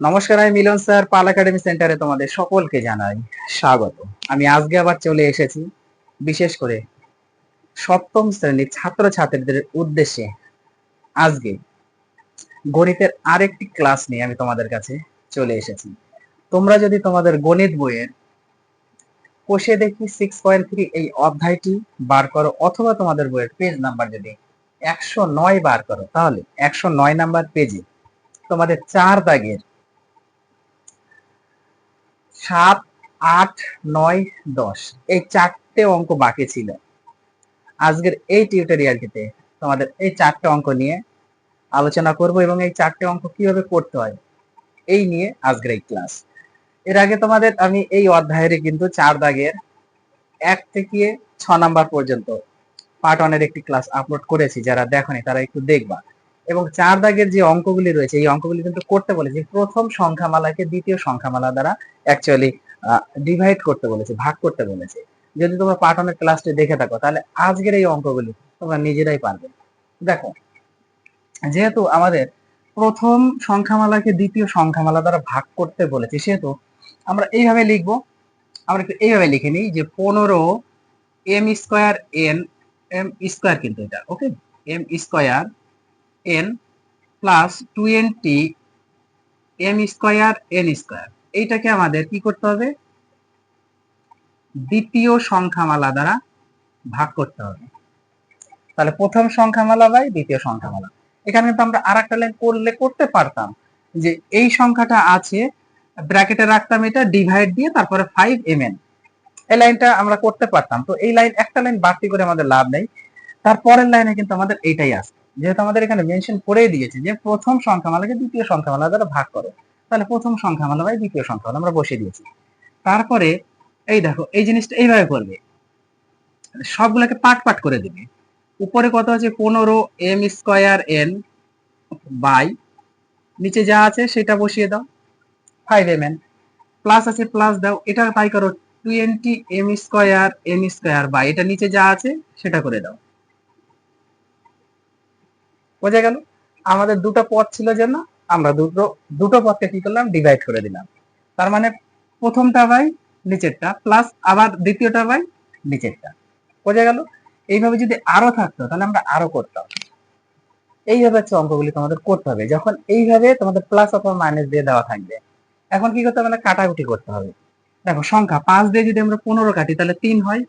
নমস্কার, আমি মিলন স্যার, পাল একাডেমি সেন্টারে তোমাদের সকলকে জানাই স্বাগত। আমি আজকে আবার চলে এসেছি বিশেষ করে সপ্তম শ্রেণির ছাত্র ছাত্রীদের উদ্দেশ্যে। আজকে গণিতের আরেকটি ক্লাস নিয়ে আমি তোমাদের কাছে চলে এসেছি। তোমরা যদি তোমাদের গণিত বইয়ের কোষে দেখি সিক্স পয়েন্ট থ্রি এই অধ্যায়টি বার করো, অথবা তোমাদের বইয়ের পেজ নাম্বার যদি একশো নয় বার করো, তাহলে একশো নয় নাম্বার পেজে তোমাদের চার দাগের সাত, আট, নয়, দশ। এই চারটে অঙ্ক বাকি ছিল। আজকের এই টিউটোরিয়ালটিতে তোমাদের এই চারটে অঙ্ক নিয়ে আলোচনা করব এবং এই চারটে অঙ্ক কীভাবে করতে হয় এই নিয়ে আজকের এই ক্লাস। এর আগে তোমাদের আমি এই অধ্যায়ের কিন্তু চার দাগের এক থেকে ছ নাম্বার পর্যন্ত পার্ট ওয়ানের একটি ক্লাস আপলোড করেছি, যারা দেখনি তারা একটু দেখবা। এবং চার দাগের যে অঙ্কগুলি রয়েছে, এই অঙ্কগুলি কিন্তু করতে বলেছে। প্রথম সংখ্যামালাকে দ্বিতীয় সংখ্যামালা দ্বারা অ্যাকচুয়ালি ডিভাইড করতে বলেছে, ভাগ করতে বলেছে। যদি তোমরা ওয়ানের ক্লাসটি দেখে থাকো, তাহলে আজকের এই অঙ্কগুলি তোমরা নিজেরাই পারবে। দেখো, যেহেতু আমাদের প্রথম সংখ্যামালাকে দ্বিতীয় সংখ্যামালা দ্বারা ভাগ করতে বলেছে, সেহেতু আমরা এইভাবে লিখব। আমরা একটু এইভাবে লিখে নিই যে পনেরো M square N M square কিন্তু এটা okay M square N plus twenty M square N square এইটাকে আমাদের কি করতে হবে? দ্বিতীয় সংখ্যামালা দ্বারা ভাগ করতে হবে। তাহলে প্রথম সংখ্যামালা বাই দ্বিতীয় সংখ্যামালা। এখানে কিন্তু আমরা আর একটা লাইন করলে করতে পারতাম যে এই সংখ্যাটা আছে, ব্র্যাকেটে রাখতাম এটা ডিভাইড দিয়ে তারপরে ফাইভ এম এন এই লাইনটা আমরা করতে পারতাম। তো এই লাইন একটা লাইন বাড়তি করে আমাদের লাভ নেই। তারপরের লাইনে কিন্তু আমাদের এইটাই আসবে যেহেতু আমাদের এখানে মেনশন করেই দিয়েছে যে প্রথম সংখ্যামালাকে দ্বিতীয় সংখ্যামালা দ্বারা ভাগ করো। তাহলে প্রথম সংখ্যামালা বাই দ্বিতীয় সংখ্যামালা আমরা বসিয়ে দিয়েছি। তারপরে এই দেখো, এই জিনিসটা এইভাবে করবে। সবগুলোকে পাট পাট করে দিবে। উপরে কত আছে? পনেরো এম স্কোয়ার এন বাই নিচে যা আছে সেটা বসিয়ে দাও। ফাইভ এম এন প্লাস আছে প্লাস দাও। এটা তাই করো। Twenty M square N square by এটা নিচে যা আছে সেটা করে দাও। বোঝা গেল? আমাদের দুটো পথ ছিল জন্য আমরা দুটো দুটো পথকে কি করলাম? ডিভাইড করে দিলাম। তার মানে প্রথমটা বাই নিচেরটা প্লাস আবার দ্বিতীয়টা বাই নিচেরটা। বোঝা গেল? এইভাবে যদি আরও থাকতো, তাহলে আমরা আরও করতাম। এইভাবে হচ্ছে অঙ্কগুলি তোমাদের করতে হবে। যখন এইভাবে তোমাদের প্লাস অথবা মাইনাস দিয়ে দেওয়া থাকবে, এখন কি করতে হবে? কাটাকুটি করতে হবে। দেখো, সংখ্যা পাঁচ দিয়ে যদি আমরা পনেরো কাটি, তাহলে তিন হয়।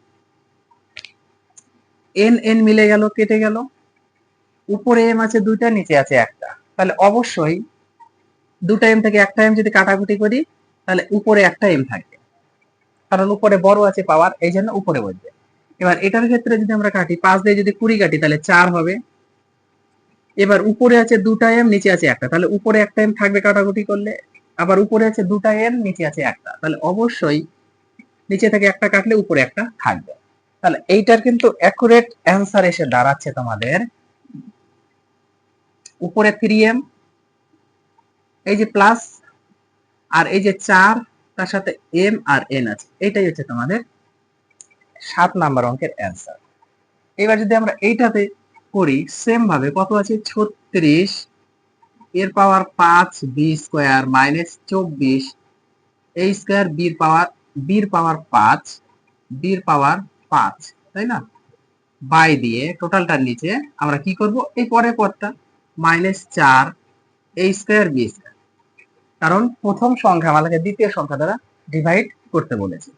এন এন মিলে গেল, কেটে গেল। উপরে এম আছে, দুইটা, নিচে আছে একটা। তাহলে অবশ্যই দুটা এম থেকে একটা এম যদি কাটাকুটি করি, তাহলে উপরে একটা এম থাকবে কারণ উপরে বড় আছে পাওয়ার, এই জন্য উপরে বসবে। এবার এটার ক্ষেত্রে যদি আমরা কাটি, পাঁচ দিয়ে যদি কুড়ি কাটি, তাহলে চার হবে। এবার উপরে আছে দুটা এম নিচে আছে একটা। তাহলে উপরে একটা এম থাকবে কাটাকুটি করলে। আবার উপরে আছে দুটা এম নিচে আছে একটা। তাহলে অবশ্যই নিচে থেকে একটা কাটলে উপরে একটা থাকবে। তাহলে এইটার কিন্তু অ্যাকুরেট অ্যান্সার এসে দাঁড়াচ্ছে তোমাদের। উপরে থ্রি এম এই যে প্লাস আর এই যে চার, তার সাথে এম আর এন আছে। এইটাই হচ্ছে তোমাদের সাত নাম্বার অঙ্কের অ্যান্সার এবার যদি আমরা এইটাতে করি সেম ভাবে কত আছে? ছত্রিশ, এর পাওয়ার পাঁচ বি স্কোয়ার মাইনাস চব্বিশ এ স্কোয়ার বির পাওয়ার বির পাওয়ার পাঁচ বির পাওয়ার পাঁচ, তাই না? বাই দিয়ে টোটালটার নিচে আমরা কি করব? এই পরের পদটা মাইনাস চার এ স্কোয়ার বি স্কোয়ার কারণ প্রথম সংখ্যা আমাদেরকে দ্বিতীয় সংখ্যা দ্বারা ডিভাইড করতে বলেছে।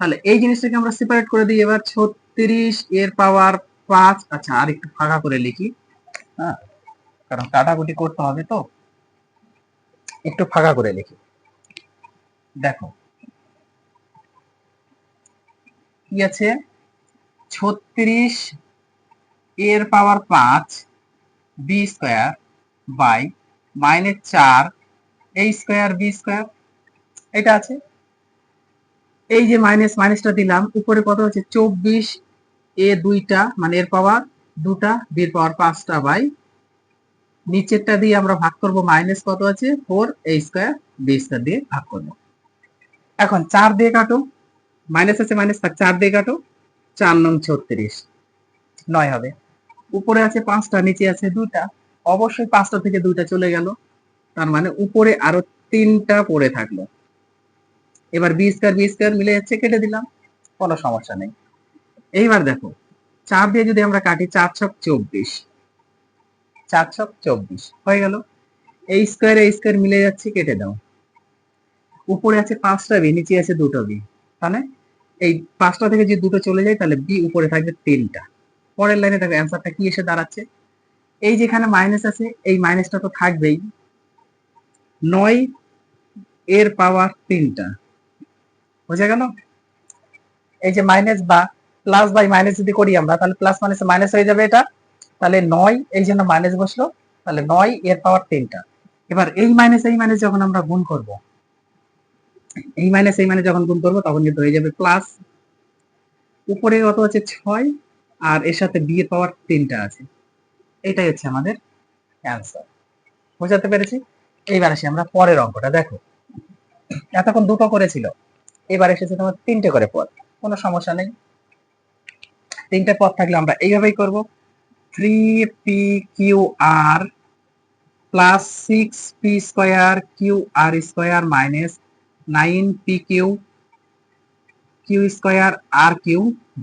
তাহলে এই জিনিসটাকে আমরা সেপারেট করে দিই। এবার ছত্রিশ এর পাওয়ার পাঁচ। আচ্ছা আর একটু ফাঁকা করে লিখি। হ্যাঁ কারণ কাটাকুটি করতে হবে তো। একটু ফাঁকা করে লিখি। দেখো, কি আছে? ছত্রিশ এর পাওয়ার পাঁচ বি স্কোয়ার বাই মাইনাস চার এই স্কোয়ার বি স্কোয়ার এটা আছে। এই যে মাইনাস মাইনাসটা দিলাম, উপরে কত হচ্ছে? চব্বিশ এ দুইটা মানে এর পাওয়ার দুটা বির পাওয়ার পাঁচটা বাই নিচেরটা দিয়ে আমরা ভাগ করব মাইনাস কত আছে? Four a square b square দিয়ে ভাগ করব। এখন চার দিয়ে কাটো। মাইনাস আছে মাইনাস চার দিয়ে কাটো। চার নং ছত্রিশ। নয় হবে। উপরে আছে পাঁচটা, নিচে আছে দুইটা। অবশ্যই পাঁচটা থেকে দুইটা চলে গেল। তার মানে উপরে আরও তিনটা পড়ে থাকল। এবার বি স্কোয়ার বি স্কোয়ার মিলে যাচ্ছে কেটে দিলাম। কোনো সমস্যা নেই। এইবার দেখো, চার দিয়ে যদি আমরা কাটি চার ছক চব্বিশ। চার ছক চব্বিশ, হয়ে গেল। এই স্কোয়ার এই স্কোয়ার মিলে যাচ্ছে, কেটে দাও। উপরে আছে পাঁচটা বি নিচে আছে দুটো বি তাহলে এই পাঁচটা থেকে যদি দুটো চলে যায়, তাহলে বি উপরে থাকবে তিনটা। পরের লাইনে দেখো অ্যান্সারটা কি এসে দাঁড়াচ্ছে। এই যেখানে মাইনাস আছে, এই মাইনাসটা তো থাকবেই। নয় এর পাওয়ার তিনটা। বোঝা গেল? এই যে মাইনাস বা প্লাস বাই মাইনাস যদি করি আমরা, তাহলে প্লাস মাইনাস মাইনাস হয়ে যাবে এটা। তাহলে নয়, এই জন্য মাইনাস বসল। তাহলে নয় এর পাওয়ার তিনটা। এবার এই মাইনাস এই মাইনাস যখন আমরা গুণ করব, এই মাইনাস এই মাইনাস যখন গুণ করব, তখন কিন্তু হয়ে যাবে প্লাস উপরে কত আছে? ছয়। আর এর সাথে বি এর পাওয়ার তিনটা আছে। এটাই হচ্ছে আমাদের অ্যান্সার বোঝাতে পেরেছি? এইবার আসি আমরা পরের অঙ্কটা, দেখো। এতক্ষণ দুটো করেছিল এবার এসেছে তোমার তিনটে করে পদ। কোনো সমস্যা নেই। তিনটে পদ থাকলে আমরা এইভাবেই করব। Three p q r plus six p square q r square minus nine p q q square r q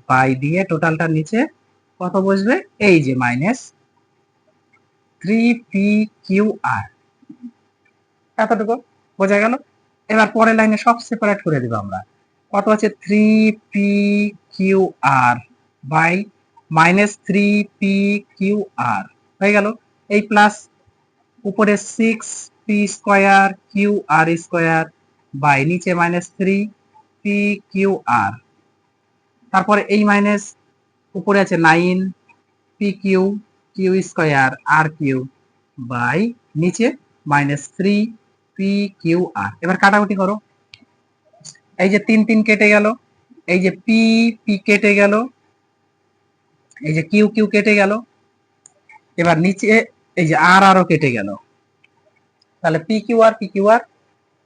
by দিয়ে টোটালটার নিচে কত বসবে? এই যে minus three p q r এতটুকু বোঝা গেল? এবার পরের লাইনে সব সেপারেট করে দেবো আমরা। কত আছে? Three p q r by minus three p q r হয়ে গেল? এই প্লাস উপরে six p square q r square by নিচে minus three p q r তারপরে এই মাইনাস উপরে আছে nine p q q square r q by নিচে minus three p q r এবার কাটাকুটি করো। এই যে তিন তিন কেটে গেল, এই যে পি পি কেটে গেল, এই যে কিউ কিউ কেটে গেল, এবার নিচে এই যে আর আরও কেটে গেল। তাহলে p q r p q r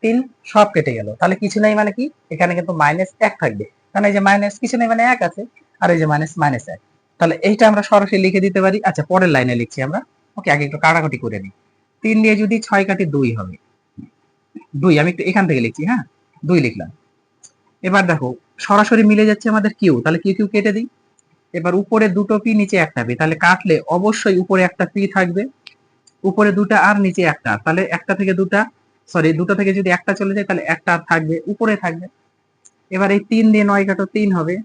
তিন সব কেটে গেল। তাহলে কিছু নেই মানে কি? এখানে কিন্তু মাইনাস এক থাকবে। কারণ এই যে মাইনাস কিছু নেই মানে এক আছে। আর এই যে মাইনাস মাইনাস এক। তাহলে এইটা আমরা সরাসরি লিখে দিতে পারি। আচ্ছা পরের লাইনে লিখছি আমরা। ওকে আগে একটু কাটাকাটি করে নিই। তিন দিয়ে যদি ছয় কাটি দুই হবে। দুই, আমি একটু এখান থেকে লিখছি হ্যাঁ? দুই লিখলাম। এবার দেখো, সরাসরি মিলে যাচ্ছে আমাদের কিউ তাহলে কিউ কিউ কেটে দিই। এবার উপরে দুটো পি নিচে একটা পি তাহলে কাটলে অবশ্যই উপরে একটা পি থাকবে। উপরে দুটা আর নিচে একটা। তাহলে একটা থেকে দুটা সরি দুটো থেকে যদি একটা চলে যায়, তাহলে একটা থাকবে, উপরে থাকবে। এবার এই তিন দিয়ে নয় কাটো তিন হবে।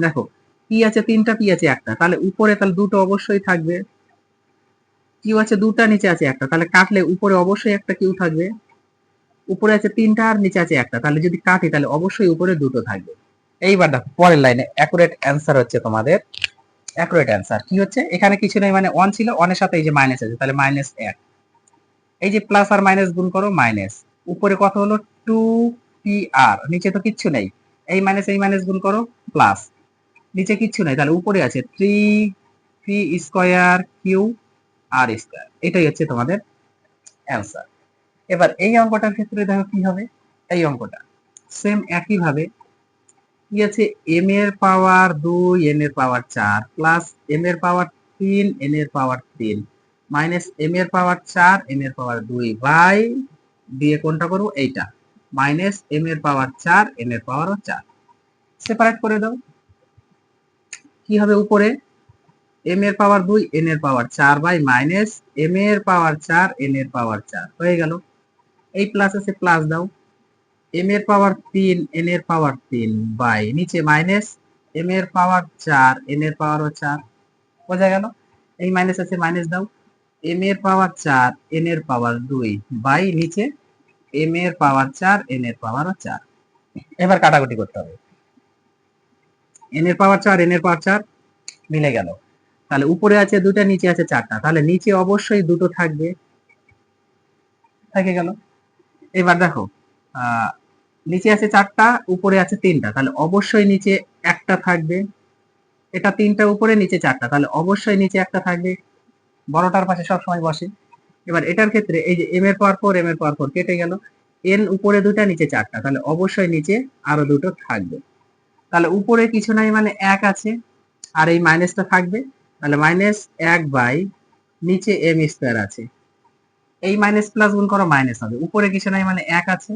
দেখো পি আছে তিনটা পি আছে একটা। তাহলে উপরে তাহলে দুটো অবশ্যই থাকবে। কিউ আছে দুটা, নিচে আছে একটা। তাহলে কাটলে উপরে অবশ্যই একটা কিউ থাকবে। উপরে আছে তিনটা আর নিচে আছে একটা। তাহলে যদি কাটি, তাহলে অবশ্যই উপরে দুটো থাকবে। এইবার দেখো, পরের লাইনে অ্যাকুরেট অ্যান্সার হচ্ছে তোমাদের। অ্যাকুরেট অ্যান্সার কি হচ্ছে? এখানে কিছু নেই মানে ওয়ান ছিল ওয়ানের সাথে এই যে মাইনাস আছে, তাহলে মাইনাস এক। এই যে প্লাস আর মাইনাস গুণ করো মাইনাস উপরে কত হলো? টু পি আর নিচে তো কিচ্ছু নেই। এই মাইনাস এই মাইনাস গুণ করো প্লাস নিচে কিচ্ছু নেই, তাহলে উপরে আছে three p square q r square এটাই হচ্ছে তোমাদের অ্যান্সার এবার এই অঙ্কটার ক্ষেত্রে দেখো কি হবে? এই অঙ্কটা। সেম একইভাবে কি আছে? এম এর পাওয়ার দুই এন এর পাওয়ার চার প্লাস এম এর পাওয়ার তিন এন এর পাওয়ার তিন। মাইনাস এম এর পাওয়ার চার এন এর পাওয়ার দুই বাই দিয়ে কোনটা করব এইটা মাইনাস এম এর পাওয়ার চার এন এর পাওয়ারও চার সেপারেট করে দাও কি হবে উপরে এম এর পাওয়ার দুই এন এর পাওয়ার চার বাই মাইনাস এম এর পাওয়ার চার এন এর পাওয়ার চার হয়ে গেল এই প্লাস আছে প্লাস দাও এম এর পাওয়ার তিন এন এর পাওয়ার তিন বাই নিচে মাইনাস এম এর পাওয়ার চার এন এর পাওয়ারও চার বোঝা গেল এই মাইনাস আছে মাইনাস দাও এম এর পাওয়ার চার এন এর পাওয়ার দুই বাই নিচে এম এর পাওয়ার চার এন এর পাওয়ারও চার। এবার কাটাকুটি করতে হবে। এন এর পাওয়ার চার এন এর পাওয়ার চার মিলে গেল। তাহলে উপরে আছে দুটা নিচে আছে চারটা। তাহলে নিচে অবশ্যই দুটো থাকবে। থেকে গেল। এবার দেখো নিচে আছে চারটা, উপরে আছে তিনটা। তাহলে অবশ্যই নিচে একটা থাকবে। এটা তিনটা, উপরে নিচে চারটা। তাহলে অবশ্যই নিচে একটা থাকবে। বড়টার পাশে সবসময় বসে। এবার এটার ক্ষেত্রে এই যে এম এর পাওয়ার ফোর এম এর পাওয়ার ফোর কেটে গেল। এন উপরে দুটা নিচে চারটা। তাহলে অবশ্যই নিচে আরও দুটো থাকবে। তাহলে উপরে কিছু নাই মানে এক আছে, আর এই মাইনাসটা থাকবে। তাহলে মাইনাস এক বাই নিচে এম স্কোয়ার আছে। এই মাইনাস প্লাস গুণ করো মাইনাস হবে। উপরে কিছু নাই মানে এক আছে।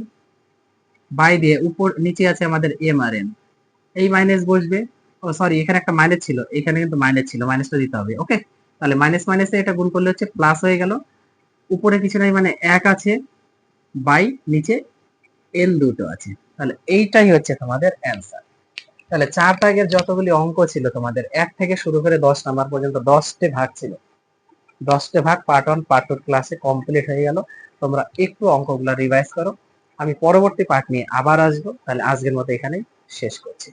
বাই দিয়ে উপর, নিচে আছে আমাদের এম আর এন এই মাইনাস বসবে। ও সরি এখানে একটা মাইনাস ছিল। এখানে কিন্তু মাইনাস ছিল। মাইনাসটা দিতে হবে ওকে তাহলে মাইনাস মাইনাসে এটা গুণ করলে হচ্ছে প্লাস হয়ে গেল। উপরে কিছু নাই মানে এক আছে, বাই নিচে এন দুটো আছে। তাহলে এইটাই হচ্ছে তোমাদের অ্যান্সার তাহলে চার দাগের যতগুলি অঙ্ক ছিল তোমাদের, এক থেকে শুরু করে দশ নাম্বার পর্যন্ত দশটি ভাগ ছিল। দশটি ভাগ পার্ট ওয়ান পার্ট টু ক্লাসে কমপ্লিট হয়ে গেল। তোমরা একটু অঙ্কগুলো রিভাইজ করো। আমি পরবর্তী পার্ট নিয়ে আবার আসব। তাহলে আজকের মতো এখানেই শেষ করছি।